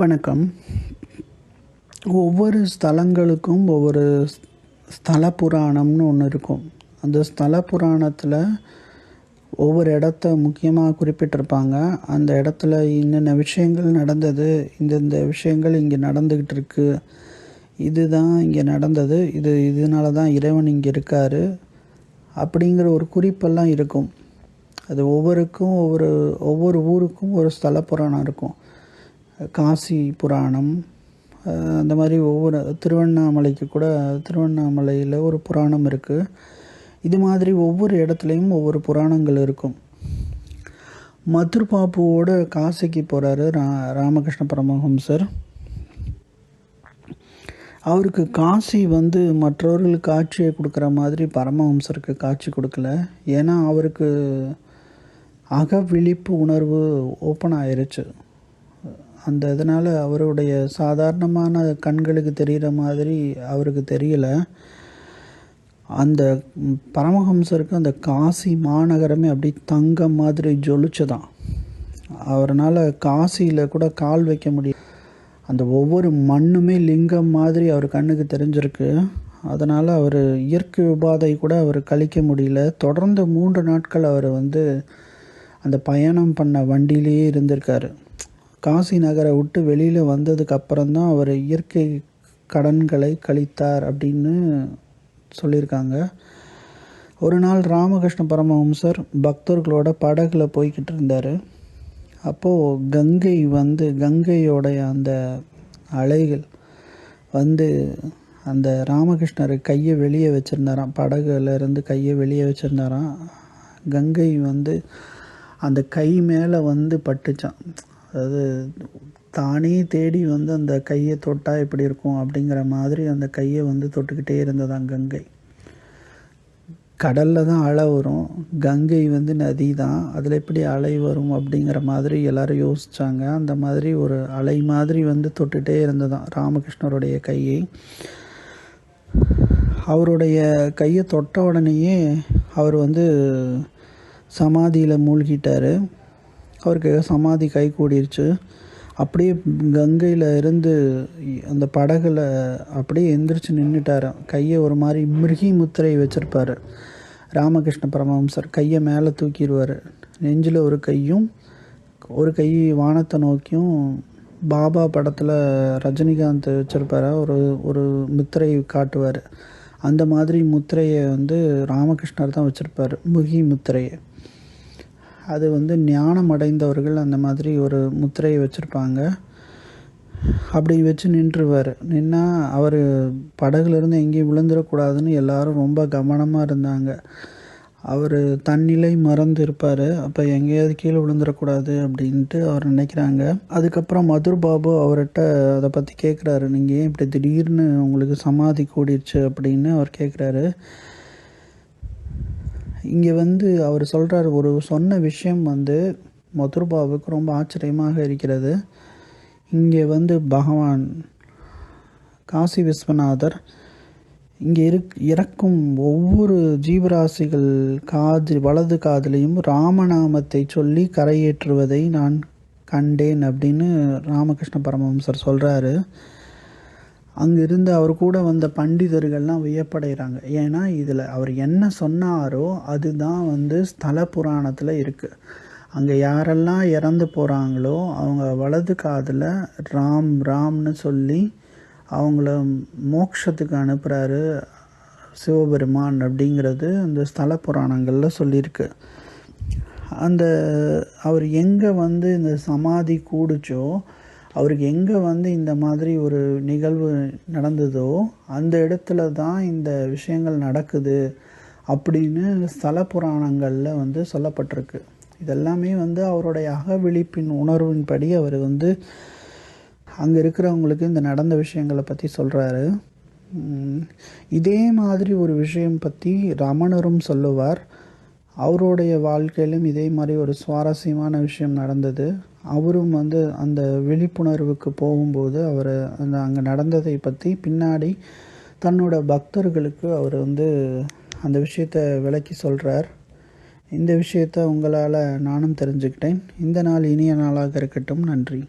வணக்கம். ஒவ்வொரு ஸ்தலங்களுக்கும் ஒவ்வொரு ஸ்தல புராணம்னு ஒன்று இருக்கும். அந்த ஸ்தல புராணத்தில் ஒவ்வொரு இடத்த முக்கியமாக குறிப்பிட்டிருப்பாங்க. அந்த இடத்துல என்னென்ன விஷயங்கள் நடந்தது இந்தந்த விஷயங்கள் இங்கே நடந்துக்கிட்டு இருக்கு இதுதான் இங்கே நடந்தது இது இதனால தான் இறைவன் இங்கே இருக்கார் அப்படிங்கிற ஒரு குறிப்பெல்லாம் இருக்கும். அது ஒவ்வொருக்கும் ஒவ்வொரு ஒவ்வொரு ஊருக்கும் ஒரு ஸ்தல புராணம் இருக்கும். காசி புராணம் அந்த மாதிரி ஒவ்வொரு திருவண்ணாமலைக்கு கூட திருவண்ணாமலையில் ஒரு புராணம் இருக்குது இது மாதிரி ஒவ்வொரு இடத்துலையும் ஒவ்வொரு புராணங்கள் இருக்கும். மதுர் பாப்புவோட காசிக்கு போகிறாரு ரா ராமகிருஷ்ண பரமஹம்சர். அவருக்கு காசி வந்து மற்றவர்களுக்கு காட்சியை கொடுக்குற மாதிரி பரமஹம்சருக்கு காட்சி கொடுக்கல. ஏன்னா அவருக்கு அகவிழிப்பு உணர்வு ஓப்பன் ஆயிருச்சு. அந்த இதனால் அவருடைய சாதாரணமான கண்களுக்கு தெரிகிற மாதிரி அவருக்கு தெரியல. அந்த பரமஹம்சருக்கு அந்த காசி மாநகரமே அப்படி தங்கம் மாதிரி ஜொலிச்சுதான். அவரால் காசியில் கூட கால் வைக்க முடியும் அந்த ஒவ்வொரு மண்ணுமே லிங்கம் மாதிரி அவர் கண்ணுக்கு தெரிஞ்சிருக்கு. அதனால் அவர் இயற்கை உபாதை கூட அவர் கழிக்க முடியல. தொடர்ந்து மூன்று நாட்கள் அவர் வந்து அந்த பயணம் பண்ண வண்டியிலேயே இருந்திருக்காரு. காசி நகரை விட்டு வெளியில் வந்ததுக்கு அப்புறம்தான் அவர் இயற்கை கடன்களை கழித்தார் அப்படின்னு சொல்லியிருக்காங்க. ஒரு நாள் ராமகிருஷ்ண பரமஹம்சர் பக்தர்களோட படகுல போய்கிட்டு இருந்தார். அப்போது கங்கை வந்து கங்கையோடைய அந்த அலைகள் வந்து அந்த ராமகிருஷ்ணர் கையை வெளியே வச்சுருந்தாராம். படகுல இருந்து கையை வெளியே வச்சுருந்தாராம். கங்கை வந்து அந்த கை மேலே வந்து பட்டுச்சான் அதாவது தானே தேடி வந்து அந்த கையை தொட்டால் எப்படி இருக்கும் அப்படிங்கிற மாதிரி அந்த கையை வந்து தொட்டுக்கிட்டே இருந்ததான் கங்கை. கடலில் தான் அலை வரும். கங்கை வந்து நதி தான். அதில் எப்படி அலை வரும் அப்படிங்கிற மாதிரி எல்லோரும் யோசித்தாங்க அந்த மாதிரி ஒரு அலை மாதிரி வந்து தொட்டுகிட்டே இருந்ததான் ராமகிருஷ்ணருடைய கையை. அவருடைய கையை தொட்ட உடனேயே அவர் வந்து சமாதியில் மூழ்கிட்டார். அவருக்கு சமாதி கை கூடிருச்சு. அப்படியே கங்கையில் இருந்து அந்த படகுல அப்படியே எந்திரிச்சு நின்றுட்டார் கையை ஒரு மாதிரி மிருகி முத்திரை வச்சுருப்பார். ராமகிருஷ்ண பரமஹம்சர் கையை மேலே தூக்கிடுவார் நெஞ்சில் ஒரு கையும் ஒரு கை வானத்தை நோக்கியும் பாபா படத்தில் ரஜினிகாந்த் வச்சுருப்பார்? ஒரு ஒரு முத்திரை காட்டுவார். அந்த மாதிரி முத்திரையை வந்து ராமகிருஷ்ணர் தான் வச்சுருப்பார். முகி முத்திரையை. அது வந்து ஞானம் அடைந்தவர்கள் அந்த மாதிரி ஒரு முத்திரையை வச்சுருப்பாங்க. அப்படி வச்சு நின்றுவார். நின்னா அவர் படகுலேருந்து எங்கேயும் விழுந்துடக்கூடாதுன்னு எல்லாரும் ரொம்ப கவனமாக இருந்தாங்க. அவர் தன்னிலை மறந்து இருப்பார் அப்போ எங்கேயாவது கீழே விழுந்துடக்கூடாது அப்படின்ட்டு அவர் நினைக்கிறாங்க. அதுக்கப்புறம் மதுர் பாபு அவர்கிட்ட அதை பற்றி கேட்குறாரு நீங்கள் ஏன் இப்படி திடீர்னு உங்களுக்கு சமாதி கூடிடுச்சு அப்படின்னு அவர் கேட்குறாரு இங்கே வந்து அவர் சொல்கிறார் ஒரு சொன்ன விஷயம் வந்து மதுர்பாவுக்கு ரொம்ப ஆச்சரியமாக இருக்கிறது. இங்கே வந்து பகவான் காசி விஸ்வநாதர் இங்கே இருக் இறக்கும் ஒவ்வொரு ஜீவராசிகள் காது வலது காதலையும் ராமநாமத்தை சொல்லி கரையேற்றுவதை நான் கண்டேன் அப்படின்னு ராமகிருஷ்ண பரமஹம்சர் சொல்கிறாரு அங்கே இருந்து அவர் கூட வந்த பண்டிதர்கள்லாம் வியப்படைகிறாங்க. ஏன்னா இதில் அவர் என்ன சொன்னாரோ அதுதான் வந்து ஸ்தல புராணத்தில் இருக்குது அங்கே யாரெல்லாம் இறந்து போகிறாங்களோ அவங்க வலது காதில் ராம் ராம்னு சொல்லி அவங்கள மோக்ஷத்துக்கு அனுப்புகிறாரு சிவபெருமான் அப்படிங்கிறது அந்த ஸ்தல புராணங்களில் சொல்லியிருக்கு. அந்த அவர் எங்கே வந்து இந்த சமாதி கூடுச்சோ அவருக்கு எங்கே வந்து இந்த மாதிரி ஒரு நிகழ்வு நடந்ததோ அந்த இடத்துல தான் இந்த விஷயங்கள் நடக்குது அப்படின்னு ஸ்தல புராணங்களில் வந்து சொல்லப்பட்டிருக்கு. இதெல்லாமே வந்து அவருடைய அகவிழிப்பின் உணர்வின்படி அவர் வந்து அங்கே இருக்கிறவங்களுக்கு இந்த நடந்த விஷயங்களை பற்றி சொல்கிறாரு இதே மாதிரி ஒரு விஷயம் பற்றி ரமணரும் சொல்லுவார். அவருடைய வாழ்க்கையிலும் இதே மாதிரி ஒரு சுவாரஸ்யமான விஷயம் நடந்தது. அவரும் வந்து அந்த விழிப்புணர்வுக்கு போகும்போது அவர் அந்த அங்கே நடந்ததை பற்றி பின்னாடி தன்னோட பக்தர்களுக்கு அவர் வந்து அந்த விஷயத்தை விளக்கி சொல்கிறார் இந்த விஷயத்தை உங்களால் நானும் தெரிஞ்சுக்கிட்டேன். இந்த நாள் இனிய நாளாக இருக்கட்டும். நன்றி.